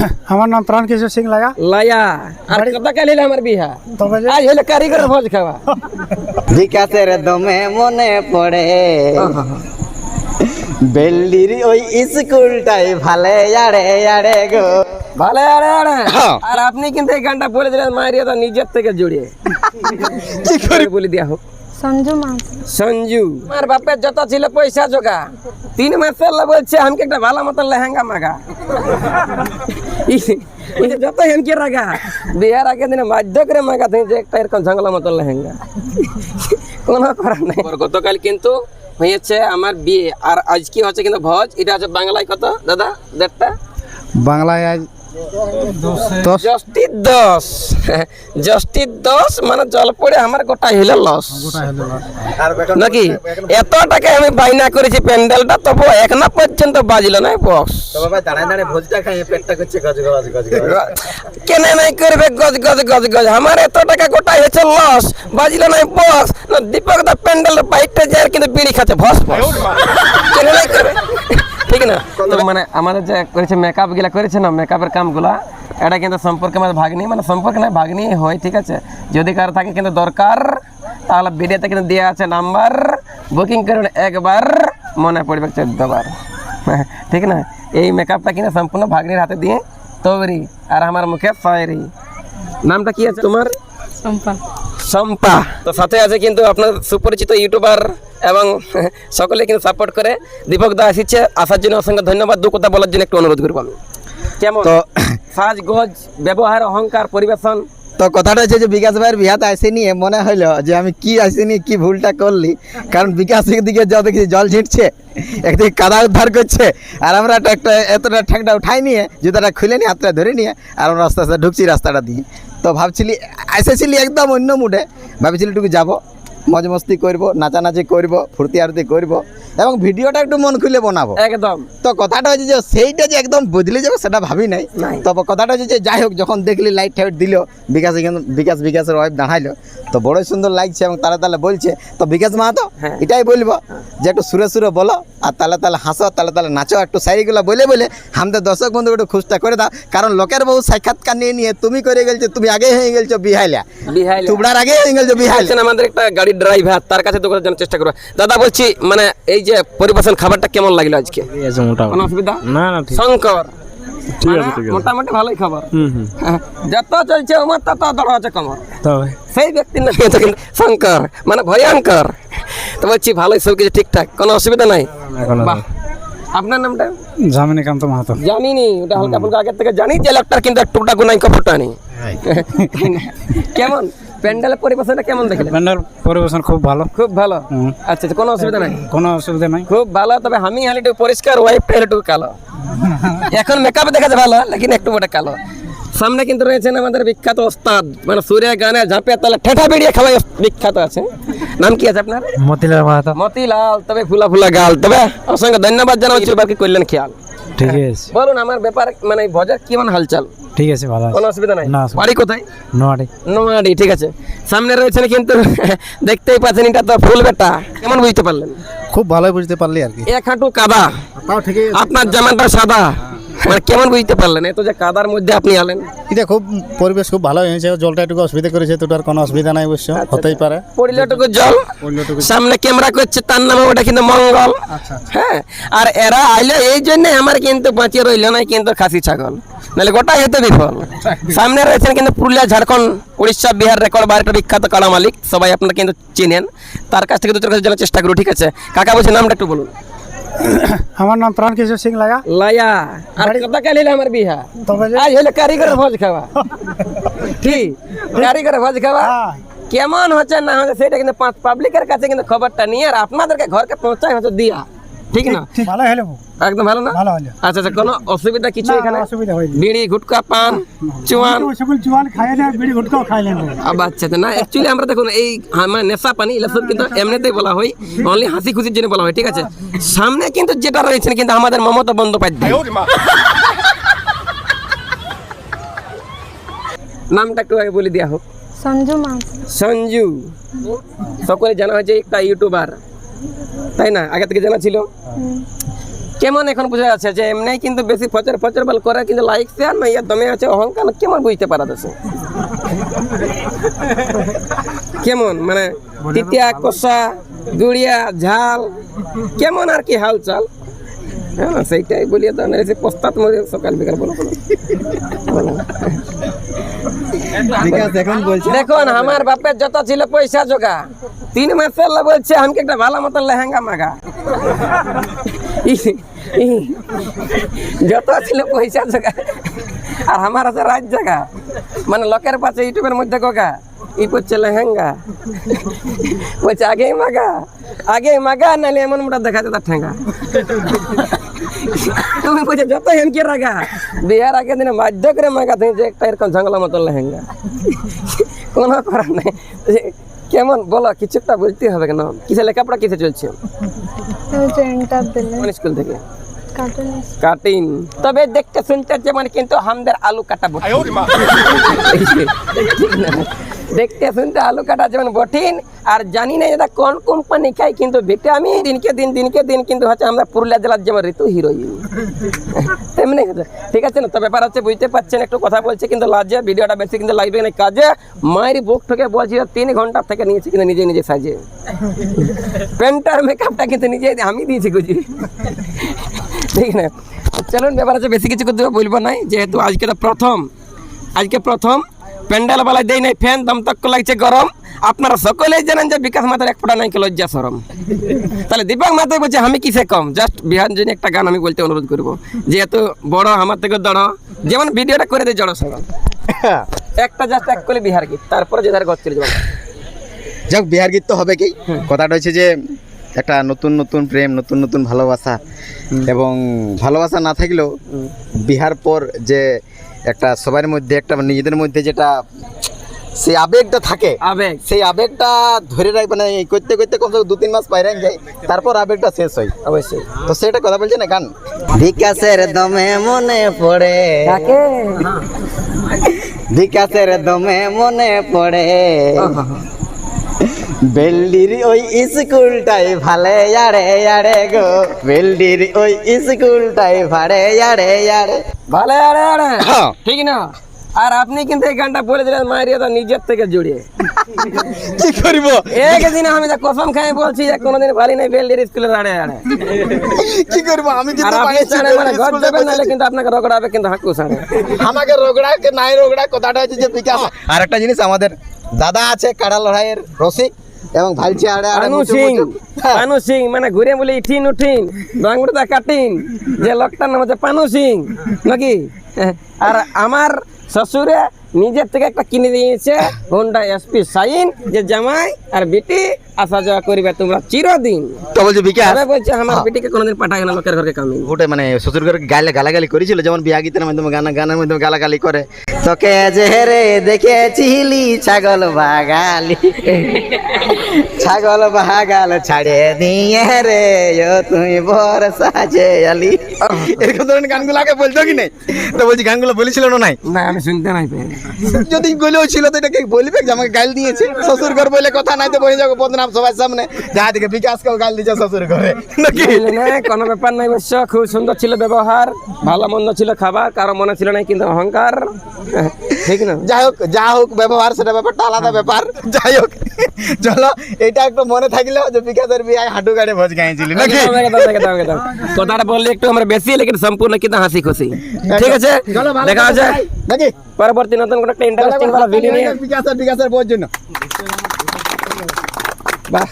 আমার নাম প্রাণ কিশোর সিং লাগা। লায়া আর কত কাল হইল আমার বিহা। আজ হইল কারিগর ভোজ খাওয়া। বিকাশের দমে মনে পড়ে। বেল্লির ওই স্কুলটাই ভালে আড়ে আড়ে গো। ভালো আরে আরে আর আপনি কিন্তু এই গানটা বলে দিলেন মায়ের তো নিজের থেকে জড়িয়ে কি করে বলে দিয়া হোক। সঞ্জু সঞ্জু আমার বাপের যত ছিল পয়সা জোগা তিন মাসে আল্লাহ বলছে আমাকে একটা ভালো মতো লেহেঙ্গা মাগা। যত হেনকে রাগা বিয়ার আগে দিনে বাধ্য করে মাগা তুমি যে একটা এরকম ঝাঙ্গলা মতো লেহেঙ্গা কোনো করার নাই। গতকাল কিন্তু হয়েছে আমার বিয়ে আর আজকে কি হচ্ছে কিন্তু ভোজ? এটা হচ্ছে বাংলায় কত? দাদা দেড়টা? বাংলায় আজ দশ দশ মানে জল পড়ে আমার গোটা হিলে লস নাকি এত টাকা আমি বাইনা করেছি প্যান্ডেলটা তবু এখনও পর্যন্ত বাজলো না বক্স তো বাবা দাঁড়ায় দাঁড়ায় ভোজটা খাই পেটটা করছে গজ গজ গজ গজ কেনে নাই করবে গজ গজ গজ গজ? আমার এত টাকা গোটা হয়েছে লস বাজলো না বক্স না দীপক দা প্যান্ডেল বাইকটা যায় কিন্তু বিড়ি খাচ্ছে ভস ভস কেনে নাই করবে ঠিক না তো মানে আমাদের যে করেছে মেকআপগুলা করেছে না মেকআপের কামগুলা এটা কিন্তু সম্পর্কে আমাদের ভাগ্নি মানে সম্পর্কে না ভাগ্নি হয় ঠিক আছে? যদি কারও থাকে কিন্তু দরকার তাহলে ভিডিওতে কিন্তু দেওয়া আছে নাম্বার বুকিং করুন একবার মনে পড়বে চোদ্দবার। ঠিক না? এই মেকআপটা কিন্তু সম্পূর্ণ ভাগ্নির হাতে দিয়ে তৈরি আর আমার মুখে ফয়েরি নামটা কি আছে তোমার? সম্পা সম্পা তো সাথে আছে কিন্তু আপনার সুপরিচিত ইউটিউবার এবং সকলে কিন্তু সাপোর্ট করে। দীপক দা আসছে আসার জন্য অসংখ্য ধন্যবাদ। দু কথা বলার জন্য একটু অনুরোধ করব আমি। কেমন? তো সাজগোজ ব্যবহার অহংকার পরিবেশন। তো কথাটা হচ্ছে যে বিকাশ ভাইয়ের বিহাতে আসে নিয়ে মনে হইল যে আমি কি আসে নিয়ে কি ভুলটা করলি। কারণ বিকাশ দিকে যা দেখছি জল ছিটছে একদিকে কাদা উদ্ধার করছে আর আমরা একটা একটা এতটা ঠ্যাংটা উঠাই নিয়ে জুতাটা খুলে নিয়ে হাতটা ধরে নিয়ে আর আমরা আস্তে আস্তে ঢুকছি রাস্তাটা দিয়ে। তো ভাবছিলি এসেছিলি একদম অন্য মুডে ভাবছিলি টুকু যাব। মজ মস্তি করব নাচানাচি করব ফুর্তি আরতি করব এবং ভিডিওটা একটু মন খুলে বানাবো। একদম। তো কথাটা হচ্ছে যে সেইটা যে একদম বদলে যাবে সেটা ভাবি নাই। তবে কথাটা হচ্ছে যে যাই হোক যখন দেখলি লাইট টাইট দিল বিকাশ বিকাশ বিকাশের ওয়াইফ দাঁড়াইলো তো বড়ই সুন্দর লাগছে এবং তারা তাহলে বলছে তো বিকাশ মাহাতো হ্যাঁ। এটাই বলব যে একটু সুরে সুরে বলো আর তাহলে তাহলে হাসো তাহলে তাহলে নাচো একটু শাড়িগুলো বলে বলে আমাদের দর্শক বন্ধু একটু খুশটা করে দাও কারণ লোকের বহু সাক্ষাৎকার নিয়ে নিয়ে তুমি করে গেলছো তুমি আগে হয়ে গেলছো বিহাইলা। বিহাইলা। তুবড়ার আগে হয়ে গেলছো বিহাইলা। আমাদের একটা গাড়ির ড্রাইভার তার কাছে করে জানার চেষ্টা করব। দাদা বলছি মানে এই যে পরিবেশন খাবারটা কেমন লাগল আজকে? কোনো অসুবিধা? না না শঙ্কর মানে মোটামুটি ভালোই খবর। হুম যত চলছে আমার তত দড় আছে কমর। সেই ব্যক্তির নাম হচ্ছে শঙ্কর মানে ভয়ঙ্কর। তো বলছি ভালোই সব কিছু ঠিকঠাক। কোনো অসুবিধা নাই? বাহ। আপনার নামটা? জামিনীকান্ত মাহাতো। জানিনি ওটা হালকা ফুলকা আগের থেকে জানি যে লোকটার কিন্তু একটু টুকটা গুনাই কপটা নেই। কেমন? প্যান্ডেলের পরিবেশনটা কেমন দেখলেন? প্যান্ডেল পরিবেশন খুব ভালো। খুব ভালো? আচ্ছা আচ্ছা, কোনো অসুবিধা নাই? কোনো অসুবিধা নাই। খুব ভালো তবে আমি হলে একটু পরিষ্কার ওয়াইফটা একটু কালো। এখন মেকআপ দেখা যায় ভালো লেকিন একটু ওটা কালো। সামনে কিন্তু রয়েছেন আমাদের বিখ্যাত ওস্তাদ মানে সুরে গানে ঝাঁপে তাহলে ঠেঠা বেরিয়ে খাওয়াই বিখ্যাত আছে। নাম কি আছে আপনার? মতিলাল মাহাতো। মতিলাল তবে ফুলা ফুলা গাল তবে অসংখ্য ধন্যবাদ জানাচ্ছি বাকি করলেন খেয়াল? ঠিক আছে। বলুন আমার ব্যাপার মানে বাজার কেমন হালচাল? ঠিক আছে ভালো কোনো অসুবিধা নাই? না, বাড়ি কোথায়? নোয়াড়ি নোয়াডি ঠিক আছে। সামনে রয়েছেন কিন্তু দেখতেই পাচ্ছেন এটা তো ফুল বেটা। কেমন বুঝতে পারলেন? খুব ভালোই বুঝতে পারলি আর কি। এক হাঁটু কাদা। আপনার জামাটা সাদা। মানে কেমন বুঝতে পারলেন? এত যে কাদার মধ্যে আপনি আলেন এটা খুব পরিবেশ খুব ভালো হয়েছে। জলটা একটু অসুবিধা করেছে তো ওটার কোনো অসুবিধা নাই অবশ্য হতেই পারে। পরিলটুকু জল সামনে ক্যামেরা করছে তার নামে ওটা কিন্তু মঙ্গল। হ্যাঁ আর এরা আইলে এই জন্য আমার কিন্তু বাঁচিয়ে রইল না কিন্তু খাসি ছাগল। নাহলে গোটাই হতো বিফল। সামনে রয়েছেন কিন্তু পুরুলিয়া ঝাড়খণ্ড উড়িষ্যা বিহার রেকর্ড বার একটা বিখ্যাত কালা মালিক। সবাই আপনারা কিন্তু চেনেন। তার কাছ থেকে দু চার কাছে জানার চেষ্টা করুন ঠিক আছে? কাকা বলছে নামটা একটু বলুন। আমার নাম প্রাণ কিশোর সিং লাগা লায়া আর কত কাল হইল আমার বিহা তবে যে আজ হলো কারিগরের ভোজ খাওয়া ঠিক কারিগরের ভোজ খাওয়া হ্যাঁ। কেমন হচ্ছে না হচ্ছে সেটা কিন্তু পাবলিকের কাছে কিন্তু খবরটা নিয়ে আর আপনাদেরকে ঘরকে পৌঁছায় হচ্ছে দিয়া ঠিক না? ভালো হলো একদম ভালো না? ভালো হলো। আচ্ছা আচ্ছা কোনো অসুবিধা কিছু এখানে? অসুবিধা হয়নি। বিড়ি গুটকা পান চুয়ান? সকল জোয়ান খায় না বিড়ি গুটকাও খাই না আবার আচ্ছা আচ্ছা, না অ্যাকচুয়ালি আমরা দেখুন এই মানে নেশা পানি সব কিন্তু এমনিতেই বলা হয়। অনলি হাসি খুশির জন্য বলা হয় ঠিক আছে? সামনে কিন্তু যেটা রয়েছে কিন্তু আমাদের মমতা বন্দ্যোপাধ্যায়। নামটা একটু আগে বলে দেওয়া হোক। সঞ্জু মাছ সঞ্জু। সকলে জানা হয়েছে একটা ইউটিউবার তাই না? আগে থেকে জানা ছিল? কেমন এখন বোঝা যাচ্ছে যে এমনি কিন্তু বেশি ফচর ফচর বল করে কিন্তু লাইক শেয়ার না ইয়া দমে আছে অহংকার কেমন বুঝতে পারা যাচ্ছে? কেমন? মানে তিতিয়া কষা গুড়িয়া ঝাল কেমন আর কি হালচাল? হ্যাঁ সেইটাই বলিয়ে তো সে পস্তাত মরে সকাল বিকাল বলো দেখুন আমার বাপের যত ছিল পয়সা জোগা তিন মাসের লা বলছে আমাকে একটা ভালো মতন লেহেঙ্গা মাগা? যত ছিল পয়সা জোগা আর আমার আছে রাত জায়গা মানে লোকের পাশে ইউটিউবের মধ্যে গোগা। ই করছে লেহেঙ্গা। বলছে, আগেই মাগা। আগেই মাগা, নাহলে এমন মোটা দেখা যেত ঠেঙ্গা। তুমি বলছে যত হেমকে রাগা? বিয়ার আগে দিনে বাধ্য করে মাগা, তুমি যে একটা এরকম ঝাঙ্গলা মতো লেহেঙ্গা। কোনো করার নেই। কেমন? বলো কিছু একটা বলতে হবে কেন? কিসে লেখাপড়া কিসে চলছে? কোন স্কুল থেকে? কাটিন কাটিং তবে দেখতে শুনতে যেমন কিন্তু আমাদের আলু কাটাবো। ঠিক না? দেখতে শুনতে আলু কাটা যেমন বঠিন আর জানি না এটা কোন কোম্পানি খাই কিন্তু ভিটামিন দিনকে দিন দিনকে দিন কিন্তু হচ্ছে আমরা পুরুলিয়া জেলার যেমন ঋতু হিরোইন তেমনি ঠিক আছে না? তো ব্যাপার হচ্ছে বুঝতে পারছেন, একটু কথা বলছে, কিন্তু লাজে ভিডিওটা বেশি কিন্তু লাইভে নেই কাজে। মায়ের বুক থেকে বলছি তিন ঘণ্টা থেকে নিয়েছি, কিন্তু নিজে নিজে সাজে। পেন্টার মেকআপটা কিন্তু নিজে, আমি দিয়েছি বুঝি। ঠিক না? চলুন, ব্যাপার আছে বেশি কিছু বলব নাই, যেহেতু আজকে প্রথম। আজকে প্রথম প্যান্ডেল বেলায় দেয় নাই ফ্যান দম তক্ক লাগছে গরম। আপনারা সকলেই জানেন যে বিকাশ মাতার এক ফোটা নাই লজ্জা সরম। তাহলে দীপক মাতাই বলছে আমি কিসে কম? জাস্ট বিহার জন্য একটা গান আমি বলতে অনুরোধ করব যেহেতু বড় আমার থেকে দড় যেমন ভিডিওটা করে দেয় জড় সরম। একটা জাস্ট এক করে বিহার গীত তারপরে যে ধারে গছ চলে যাব। যাক বিহার গীত তো হবে কি? কথাটা হচ্ছে যে একটা নতুন নতুন প্রেম নতুন নতুন ভালোবাসা এবং ভালোবাসা না থাকলেও বিহার পর যে একটা সবার মধ্যে একটা নিজেদের মধ্যে যেটা সেই আবেগটা থাকে। আবেগ। সেই আবেগটা ধরে রাখ মানে এই করতে করতে কমসে কম দু তিন মাস বাইরে যায় তারপর আবেগটা শেষ হয়। অবশ্যই। তো সেটা কথা বলছে না গান? বিকাশের দমে মনে পড়ে। কাকে? বিকাশের দমে মনে পড়ে। বেল্ডির ওই স্কুলটাই ভালে ইয়ারে ইয়ারে গো। বেল্ডির ওই স্কুলটাই ভাড়ে ইয়ারে ইয়ারে ভালো আরে আরে হ্যাঁ। ঠিক না? আর আপনি কিন্তু এই গানটা বলে দিলেন মায়ের তো নিজের থেকে জুড়িয়ে। কি করব? একদিন আমি তো কসম খাই বলছি যে কোনোদিন ভালি নাই বেলডির স্কুলে দাঁড়ে আড়ে। কি করব? আমি আর কিন্তু আপনি জানেন মানে ঘর দেবেন নাহলে কিন্তু আপনাকে রগড়াবে কিন্তু হাঁকু সাড়ে আমাকে রোগড়া কে নাই রোগড়া কথাটা হচ্ছে যে বিকাশ। আর একটা জিনিস আমাদের দাদা আছে কাড়া লড়াইয়ের রসিক। এবং ভালছে আড়ে আড়ে মুচু সিং। হ্যাঁ। পানু সিং মানে ঘুরে বলে ইঠিন উঠিন বাংলাটা কাটিন যে লোকটার নাম হচ্ছে পানু সিং নাকি আর আমার শ্বশুরে নিজের থেকে একটা কিনে দিয়েছে হোন্ডা এসপি সাইন যে জামাই আর বেটি আসা যাওয়া করিবে তোমরা চিরদিন। তো বলছে বিকাশ তবে বলছে আমার বেটিকে কোনোদিন পাঠায় না লোকের ঘরকে কামি ওটাই মানে শ্বশুর ঘরে গালে গালাগালি করেছিল যেমন বিয়া গীতের মাধ্যমে গানা গানের মাধ্যমে গালাগালি করে। তোকে যে রে দেখেছিলি ছাগল বাগালি। ছাগল বাগাল ছাড়ে দিয়ে রে ও তুই বর সাজে আলি এরকম ধরনের গানগুলো আগে বলতো কি নাই তো বলছি গানগুলো বলেছিল না নাই? না আমি শুনতে নাই পেয়ে যদি গলেও ছিল তো এটাকে বলবে যে আমাকে গাল দিয়েছে। শ্বশুর ঘর বলে কথা নাই তো বলে যাব বদনাম সবার সামনে। যা দিকে বিকাশ বিকাশকেও গাল দিয়েছে শ্বশুর ঘরে। নাকি? কোনো ব্যাপার নাই অবশ্য খুব সুন্দর ছিল ব্যবহার ভালো মন্দ ছিল খাবার কারও মনে ছিল না কিন্তু অহংকার। ঠিক না? যাই হোক যা হোক ব্যবহার সেটা ব্যাপারটা আলাদা ব্যাপার। যাই হোক। চলো এটা একটু মনে থাকল যে বিকাশের বিয়ে হাঁটু গাড়ি ভোজ গাইছিলি নাকি। কথাটা বললে একটু আমরা বেশি লেকিন সম্পূর্ণ কিন্তু হাসি খুশি ঠিক আছে? দেখা হচ্ছে। আছে নাকি? পরবর্তী নতুন কোনো একটা ইন্টারেস্টিং ভিডিও নিয়ে। বিকাশের বিকাশের বোঝ জন্য। বাহ।